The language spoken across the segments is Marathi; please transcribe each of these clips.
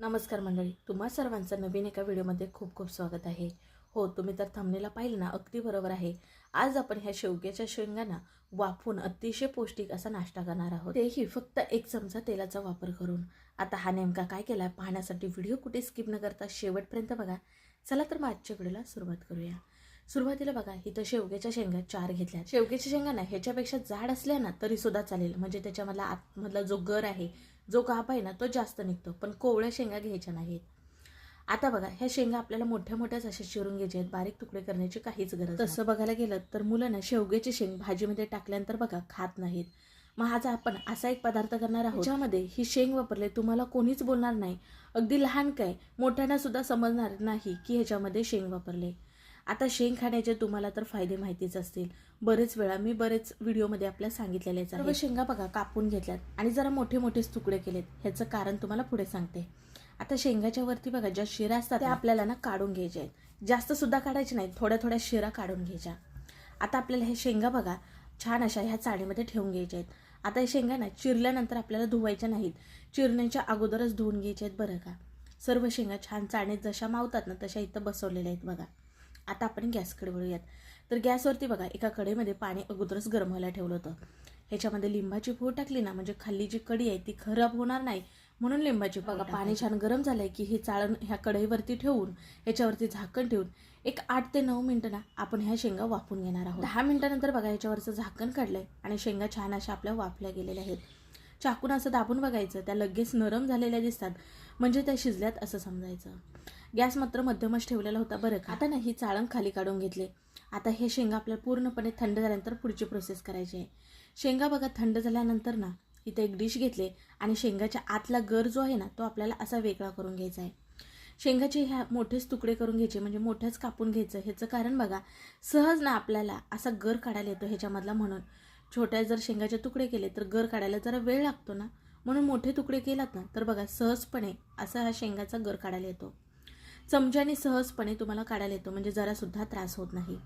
नमस्कार मंडळी तुम्हा सर्वांचं नवीन एका व्हिडिओमध्ये खूप खूप स्वागत आहे. हो तुम्ही तर थांबणीला पाहिलं ना अगदी बरोबर आहे. आज आपण ह्या शेवग्याच्या शेंगांना वाफून अतिशय पौष्टिक असा नाश्ता करणार आहोत. तेही फक्त एक चमचा तेलाचा वापर करून. आता हा नेमका काय केला पाहण्यासाठी व्हिडिओ कुठे स्किप न करता शेवटपर्यंत बघा. चला तर मग आजच्या व्हिडिओला सुरुवात करूया. सुरुवातीला बघा इथं शेवग्याच्या शेंगा चार घेतल्या शेवग्याच्या शेंगा ना ह्याच्यापेक्षा जाड असल्या ना तरी सुद्धा चालेल. म्हणजे त्याच्यामधला आतमधला जो गर आहे जो गाभ आहे ना तो जास्त निघतो. पण कोवळ्या शेंगा घ्यायच्या नाहीत. आता बघा ह्या शेंगा आपल्याला मोठ्या मोठ्याच अशा चिरून घ्यायच्या आहेत. बारीक तुकडे करण्याची काहीच गरज तसं बघायला गेलं तर मुलं ना शेवग्याची शेंग भाजीमध्ये टाकल्यानंतर बघा खात नाहीत. मग आज आपण असा एक पदार्थ करणार आहोत ज्यामध्ये ही शेंग वापरले तुम्हाला कोणीच बोलणार नाही. अगदी लहान काय मोठ्यांना सुद्धा समजणार नाही की ह्याच्यामध्ये शेंग वापरले. आता शेंग खाण्याचे तुम्हाला तर फायदे माहितीच असतील. बरेच वेळा मी बरेच व्हिडिओमध्ये आपल्या सांगितलेलेच आहे शेंगा बघा कापून घेतल्यात. आणि जरा मोठे मोठेच तुकडे केलेत. ह्याचं कारण तुम्हाला पुढे सांगते. आता शेंगाच्या वरती बघा ज्या शिरा असतात त्या आपल्याला ना काढून घ्यायच्या आहेत. जास्त सुद्धा काढायचे नाहीत. थोड्या थोड्या शिरा काढून घ्यायच्या. आता आपल्याला हे शेंगा बघा छान अशा ह्या चाळीमध्ये ठेवून घ्यायच्या आहेत. आता हे शेंगा ना चिरल्यानंतर आपल्याला धुवायच्या नाहीत. चिरण्याच्या अगोदरच धुवून घ्यायच्या आहेत बरं का. सर्व शेंगा छान चाळणीत जशा मावतात ना तशा इथं बसवलेल्या आहेत बघा. आता आपण गॅसकडे वळूयात. तर गॅसवरती बघा एका कढईमध्ये पाणी अगोदरच गरम व्हायला ठेवलं होतं. ह्याच्यामध्ये लिंबाची फोड टाकली ना म्हणजे खाल्ली जी कढी आहे ती खराब होणार नाही. म्हणून लिंबाची बघा पाणी छान गरम झालंय की हे चाळण ह्या कढईवरती ठेवून ह्याच्यावरती झाकण ठेवून एक आठ ते नऊ मिनिटं ना आपण ह्या शेंगा वाफून घेणार आहोत. दहा मिनिटानंतर बघा ह्याच्यावरचं झाकण काढलंय आणि शेंगा छान अशा आपल्या वाफल्या गेलेल्या आहेत. चाकून असं दाबून बघायचं. त्या लगेच नरम झालेल्या दिसतात. म्हणजे त्या शिजल्यात असं समजायचं. गॅस मात्र मध्यमच ठेवलेला होता बरं का. आता नाही चाळण खाली काढून घेतले. आता हे शेंगा आपल्याला पूर्णपणे थंड झाल्यानंतर पुढची प्रोसेस करायची आहे. शेंगा बघा थंड झाल्यानंतर ना इथे एक डिश घेतले आणि शेंगाच्या आतला गर जो आहे ना तो आपल्याला असा वेगळा करून घ्यायचा आहे. शेंगाचे ह्या मोठेच तुकडे करून घ्यायचे म्हणजे मोठ्याच कापून घ्यायचं. ह्याचं कारण बघा सहज ना आपल्याला असा गर काढायला येतो ह्याच्यामधला म्हणून. छोट्या जर शेंगाचे तुकडे केले तर गर काढायला जरा वेळ लागतो ना? म्हणून मोठे तुकडे केलात ना तर बघा सहजपणे असा हा शेंगाचा गर काढायला येतो. चमच्याने सहजपणे तुम्हाला काढायला येतो म्हणजे जरासुद्धा त्रास होत नाही.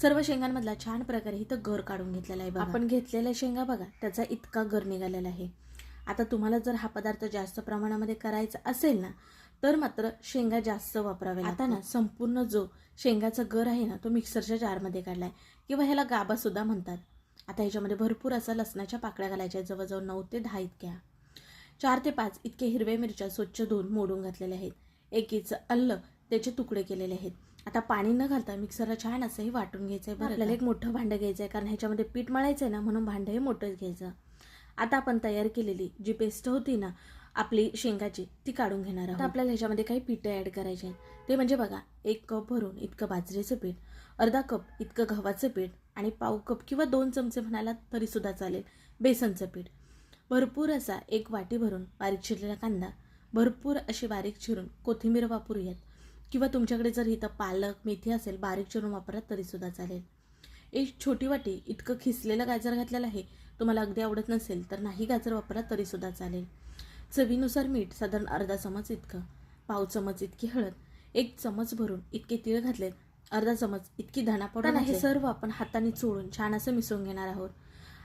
सर्व शेंगांमधला छान प्रकारे इथं घर काढून घेतलेला आहे बघा. आपण घेतलेल्या शेंगा बघा त्याचा इतका घर निघालेला आहे. आता तुम्हाला जर हा पदार्थ जास्त प्रमाणामध्ये करायचा असेल ना तर मात्र शेंगा जास्त वापरावे आता ना संपूर्ण जो शेंगाचा गर आहे ना तो मिक्सरच्या जारमध्ये काढलाय. किंवा ह्याला गाबा सुद्धा म्हणतात. आता ह्याच्यामध्ये भरपूर असा लसणाच्या पाकळ्या घालायच्या आहेत जवळजवळ नऊ ते दहा इतक्या. चार ते पाच इतके हिरव्या मिरच्या स्वच्छ धुवून मोडून घातलेल्या आहेत. एकीच अल्ल त्याचे तुकडे केलेले आहेत. आता पाणी न घालता मिक्सरला छान असंही वाटून घ्यायचं आहे बरं आपल्याला एक मोठं भांडं घ्यायचं आहे कारण ह्याच्यामध्ये पीठ मळायचं आहे ना म्हणून भांडं हे मोठंच घ्यायचं. आता आपण तयार केलेली जी पेस्ट होती ना आपली शेंगाची ती काढून घेणार आहोत. आपल्याला ह्याच्यामध्ये काही पीठ ॲड करायचे आहेत. ते म्हणजे बघा एक कप भरून इतकं बाजरीचं पीठ अर्धा कप इतकं गव्हाचं पीठ आणि पाव कप किंवा दोन चमचे म्हणाला तरीसुद्धा चालेल. बेसनचं पीठ. भरपूर असा एक वाटी भरून बारीक चिरलेला कांदा. भरपूर अशी बारीक चिरून कोथिंबीर वापरूयात. किंवा तुमच्याकडे जर इथं पालक मेथी असेल बारीक चिरून वापरत तरीसुद्धा चालेल. एक छोटी वाटी इतकं खिसलेलं गाजर घातलेलं आहे तुम्हाला अगदी आवडत नसेल तर नाही गाजर वापरात तरीसुद्धा चालेल. चवीनुसार मीठ साधारण अर्धा चमच इतकं पाव चमच इतकी हळद एक चमच भरून इतके तीळ घातलेत अर्धा चमच इतकी धना पावडर हे सर्व आपण हाताने चोळून छान असं मिसळून घेणार आहोत.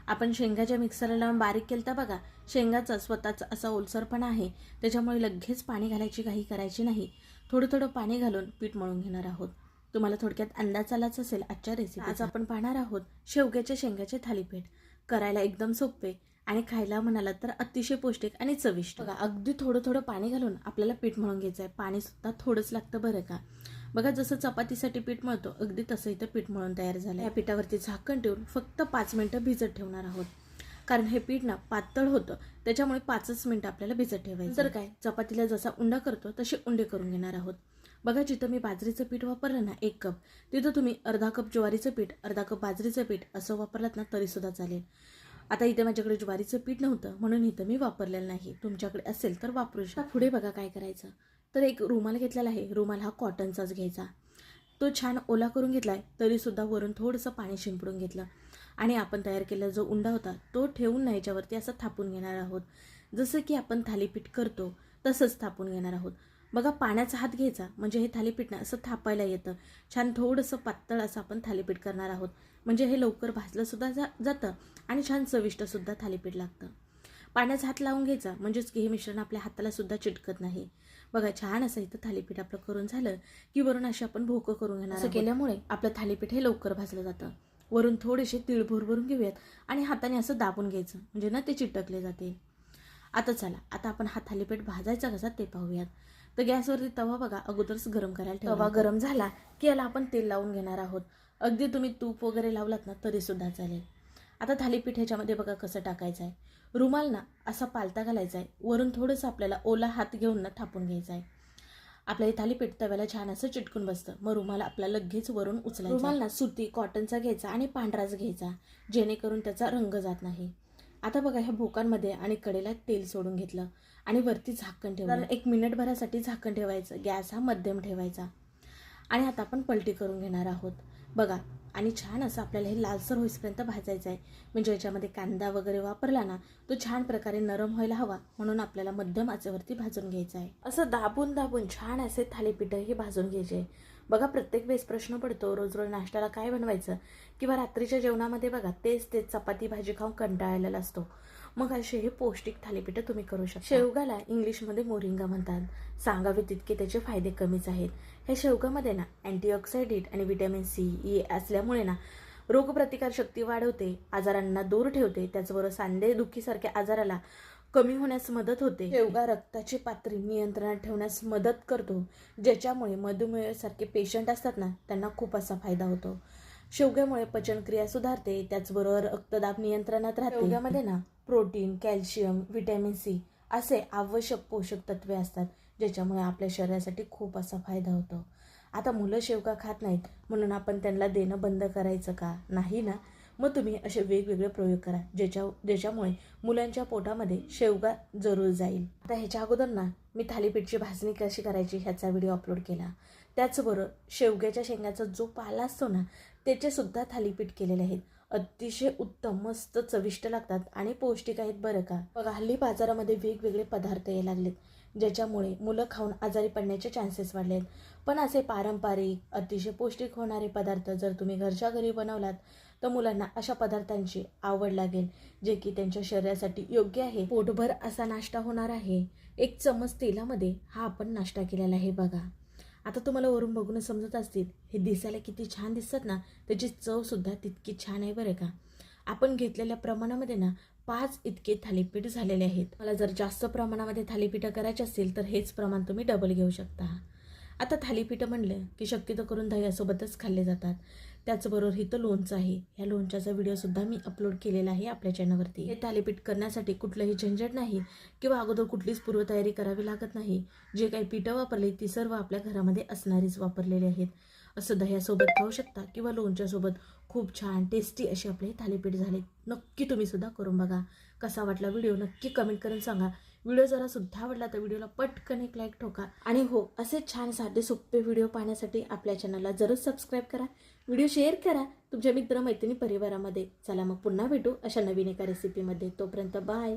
आपण शेंगाच्या मिक्सरला लावून बारीक केलं तर बघा शेंगाचा स्वतःचा असा ओलसरपणा आहे त्याच्यामुळे लगेच पाणी घालायची काही करायची नाही. थोडं थोडं पाणी घालून पीठ मळून घेणार आहोत. तुम्हाला थोडक्यात अंदाज आलाच असेल आजच्या रेसिपी आज आपण पाहणार आहोत शेवग्याच्या शेंगाचे थालीपीठ. करायला एकदम सोपे आणि खायला म्हणाला तर अतिशय पौष्टिक आणि चविष्ट. बघा अगदी थोडं थोडं पाणी घालून आपल्याला पीठ मळून घ्यायचं आहे पाणी सुद्धा थोडंच लागतं बरं का? बघा जसं चपातीसाठी पीठ मळतो अगदी तसं इथं पीठ मळून तयार झालं या पिठावरती झाकण ठेवून फक्त पाच मिनटं भिजत ठेवणार आहोत. कारण हे पीठ ना पातळ होतं. त्याच्यामुळे पाचच मिनटं आपल्याला भिजत ठेवायचं. तर काय? चपातीला जसा उंडा करतो तसे उंडे करून घेणार आहोत. बघा जिथं मी बाजरीचं पीठ वापरलं ना एक कप तिथं तुम्ही अर्धा कप ज्वारीचं पीठ अर्धा कप बाजरीचं पीठ असं वापरलात ना तरीसुद्धा चालेल. आता इथे माझ्याकडे ज्वारीचं पीठ नव्हतं म्हणून इथं मी वापरलेलं नाही. तुमच्याकडे असेल तर वापरू शकता. पुढे बघा काय करायचं. तर एक रुमाल घेतलेला आहे. रुमाल हा कॉटनचाच घ्यायचा. तो छान ओला करून घेतला आहे तरीसुद्धा वरून थोडंसं पाणी शिंपडून घेतलं. आणि आपण तयार केलेला जो उंडा होता तो ठेवून ना याच्यावरती असं थापून घेणार आहोत. जसं की आपण थालीपीठ करतो तसंच थापून घेणार आहोत. बघा पाण्याचा हात घ्यायचा म्हणजे हे थालीपीठ ना असं थापायला येतं. छान थोडंसं पातळ असं आपण थालीपीठ करणार आहोत. म्हणजे हे लवकर भाजलंसुद्धा जा जातं आणि छान चविष्टसुद्धा थालीपीठ लागतं. पाण्याचा हात लावून घ्यायचा. म्हणजेच की हे मिश्रण आपल्या हाताला सुद्धा चिटकत नाही. बघा छान असं इथं थालीपीठ आपलं करून झालं की वरून अशी आपण भोकं करून घेणार असं केल्यामुळे? आपलं थालीपीठ हे लवकर भाजलं जातं. वरून थोडेसे तीळ भरभरून घेऊयात आणि हाताने असं दाबून घ्यायचं. म्हणजे ना ते चिटकले जाते. आता चला आता आपण हा थालीपीठ भाजायचा कसा ते पाहूयात. तर गॅसवरती तवा बघा अगोदरच गरम करायला तवा गरम झाला की याला आपण तेल लावून घेणार आहोत. अगदी तुम्ही तूप वगैरे लावलात ना तरी सुद्धा चालेल. आता थालीपीठ ह्याच्यामध्ये बघा कसं टाकायचं आहे रुमाल ना असा पालता घालायचा आहे. वरून थोडंसं आपल्याला ओला हात घेऊन ना थापून घ्यायचा आहे. आपलं हे थालीपीठ तव्याला छान असं चिटकून बसतं. मग रुमाल आपला लगेच वरून उचलायचा. रुमाल ना सुती कॉटनचा घ्यायचा आणि पांढराच घ्यायचा जेणेकरून त्याचा रंग जात नाही. आता बघा ह्या भोकांमध्ये आणि कडेला तेल सोडून घेतलं आणि वरती झाकण ठेवलं. एक मिनिटभरासाठी झाकण ठेवायचं. गॅस हा मध्यम ठेवायचा. आणि आता आपण पलटी करून घेणार आहोत. बघा आणि छान असं आपल्याला हे लालसर होईपर्यंत भाजायचं आहे म्हणजे याच्यामध्ये कांदा वगैरे वापरला ना तो छान प्रकारे नरम व्हायला हवा म्हणून आपल्याला मध्यम आचेवरती भाजून घ्यायचं आहे असं दाबून दाबून छान असे थालीपीठ हे भाजून घ्यायचे. बघा प्रत्येक वेळेस प्रश्न पडतो रोज रोज नाश्त्याला काय बनवायचं? किंवा रात्रीच्या जेवणामध्ये बघा तेच तेच चपाती भाजी खाऊन कंटाळलेला असतो. मग असे हे पौष्टिक थालीपीठ तुम्ही करू शकता. शेवगाला इंग्लिशमध्ये मोरिंगा म्हणतात. सांगावे तितके त्याचे फायदे कमीच आहेत. हे शेवगामध्ये ना अँटीऑक्सिडेंट आणि व्हिटॅमिन सी ई असल्यामुळे ना रोगप्रतिकार शक्ती वाढवते आजारांना दूर ठेवते त्याचबरोबर सांधे दुखीसारख्या आजाराला कमी होण्यास मदत होते. शेवगा रक्ताची पातळी नियंत्रणात ठेवण्यास मदत करतो ज्याच्यामुळे मधुमेहासारखे पेशंट असतात ना त्यांना खूप असा फायदा होतो. शेवग्यामुळे पचनक्रिया सुधारते त्याचबरोबर रक्तदाब नियंत्रणात राहते. शेवग्यामध्ये ना प्रोटीन कॅल्शियम व्हिटॅमिन सी असे आवश्यक पोषक तत्वे असतात ज्याच्यामुळे आपल्या शरीरासाठी खूप असा फायदा होतो. आता मुलं शेवगा खात नाहीत म्हणून आपण त्यांना देणं बंद करायचं का? नाही ना? मग तुम्ही असे वेगवेगळे प्रयोग करा ज्याच्या ज्याच्यामुळे मुलांच्या पोटामध्ये शेवगा जरूर जाईल. आता ह्याच्या अगोदर ना मी थालीपीठची भाजणी कशी करायची ह्याचा व्हिडिओ अपलोड केला. त्याचबरोबर शेवग्याच्या शेंगाचा जो पाला असतो ना त्याचे सुद्धा थालीपीठ केलेले आहेत. अतिशय उत्तम मस्त चविष्ट लागतात आणि पौष्टिक आहेत बरं का. बघा हल्ली बाजारामध्ये वेगवेगळे पदार्थ यायला लागलेत ज्याच्यामुळे मुलं खाऊन आजारी पडण्याचे चान्सेस वाढले आहेत. पण असे पारंपरिक अतिशय पौष्टिक होणारे पदार्थ जर तुम्ही घरच्या घरी बनवलात तर मुलांना अशा पदार्थांची आवड लागेल जे की त्यांच्या शरीरासाठी योग्य आहे. पोटभर असा नाश्ता होणार आहे. एक चमच तेलामध्ये हा आपण नाश्ता केलेला आहे बघा. आता तुम्हाला वरून बघूनच समजत असतील हे दिसायला किती छान दिसतात ना त्याची चवसुद्धा तितकी छान आहे बरं का. आपण घेतलेल्या प्रमाणामध्ये ना पाच इतके थालीपीठ झालेले आहेत. मला जर जास्त प्रमाणामध्ये थालीपीठं करायचे असतील तर हेच प्रमाण तुम्ही डबल घेऊ शकता. आता थालीपीठं म्हणलं की शक्यतो करून दह्यासोबतच खाल्ले जातात. त्याचबरोबर इथं लोणचं आहे. ह्या लोणच्याचा व्हिडिओसुद्धा मी अपलोड केलेला आहे आपल्या चॅनलवरती हे थालीपीठ करण्यासाठी कुठलंही झंझट नाही किंवा अगोदर कुठलीच पूर्वतयारी करावी लागत नाही. जे काही पिठं वापरली ती सर्व आपल्या घरामध्ये असणारीच वापरलेली आहेत. असं दह्यासोबत खाऊ शकता किंवा लोणच्यासोबत खूप छान टेस्टी असे आपले थालीपीठ झाले. नक्की तुम्ही सुद्धा करून बघा. कसा वाटला व्हिडिओ नक्की कमेंट करून सांगा. व्हिडिओ जरा सुद्धा आवडला तर व्हिडिओला पटकन एक लाईक ठोका. आणि हो असे छान साधे सोपे व्हिडिओ पाहण्यासाठी आपल्या चॅनलला जरूर सबस्क्राईब करा. व्हिडिओ शेअर करा तुमच्या मित्र मैत्रिणी परिवारामध्ये. चला मग पुन्हा भेटू अशा नवीन एका रेसिपीमध्ये तोपर्यंत बाय